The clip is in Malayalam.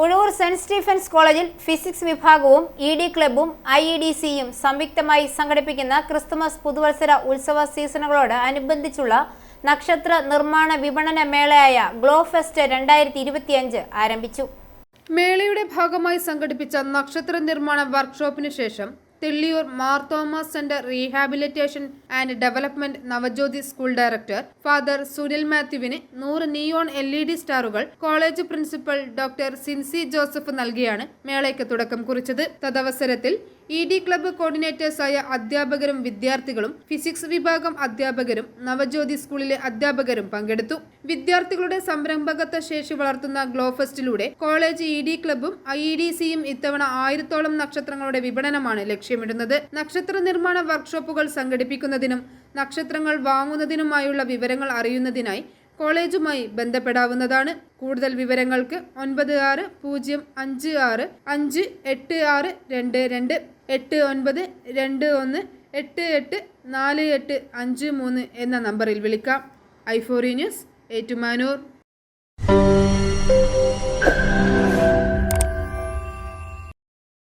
ഉഴവൂർ സെന്റ് സ്റ്റീഫൻസ് കോളേജിൽ ഫിസിക്സ് വിഭാഗവും ഇ ഡി ക്ലബും ഐ ഇ ഡി സിയും സംയുക്തമായി സംഘടിപ്പിക്കുന്ന ക്രിസ്തുമസ് പുതുവത്സര ഉത്സവ സീസണുകളോട് അനുബന്ധിച്ചുള്ള നക്ഷത്ര നിർമ്മാണ വിപണന മേളയായ ഗ്ലോ ഫെസ്റ്റ് രണ്ടായിരത്തി ഇരുപത്തിയഞ്ച് ആരംഭിച്ചു. മേളയുടെ ഭാഗമായി സംഘടിപ്പിച്ച നക്ഷത്ര നിർമ്മാണ വർക്ക്ഷോപ്പിന് ശേഷം Thelliyoor Thomas centre rehabilitation and development Navajyothi school director father Sunil മാത്യുവിന് നൂറ് neon L E D സ്റ്റാറുകൾ college principal doctor Sincy Joseph നൽകിയാണ് മേളയ്ക്ക് തുടക്കം കുറിച്ചത്. തദവസരത്തിൽ ഇ ഡി ക്ലബ്ബ് കോർഡിനേറ്റേഴ്സായ അധ്യാപകരും വിദ്യാർത്ഥികളും ഫിസിക്സ് വിഭാഗം അധ്യാപകരും നവജ്യോതി സ്കൂളിലെ അധ്യാപകരും പങ്കെടുത്തു. വിദ്യാർത്ഥികളുടെ സംരംഭകത്വ ശേഷി വളർത്തുന്ന ഗ്ലോഫസ്റ്റിലൂടെ കോളേജ് ഇ ഡി ക്ലബ്ബും ഐ ഇ ഡി സിയും ഇത്തവണ ആയിരത്തോളം നക്ഷത്രങ്ങളുടെ വിപണനമാണ് ലക്ഷ്യമിടുന്നത്. നക്ഷത്ര നിർമ്മാണ വർക്ക്ഷോപ്പുകൾ സംഘടിപ്പിക്കുന്നതിനും നക്ഷത്രങ്ങൾ വാങ്ങുന്നതിനുമായുള്ള വിവരങ്ങൾ അറിയുന്നതിനായി കോളേജുമായി ബന്ധപ്പെടാവുന്നതാണ്. കൂടുതൽ വിവരങ്ങൾക്ക് ഒൻപത് ആറ് പൂജ്യം അഞ്ച് ആറ് അഞ്ച് എട്ട് ആറ് രണ്ട് രണ്ട്. എട്ട് ഒൻപത് രണ്ട് ഒന്ന് എട്ട് എട്ട് നാല് എട്ട് അഞ്ച് മൂന്ന് എന്ന നമ്പറിൽ വിളിക്കാം. ഐഫോറി ന്യൂസ് ഏറ്റുമാനൂർ.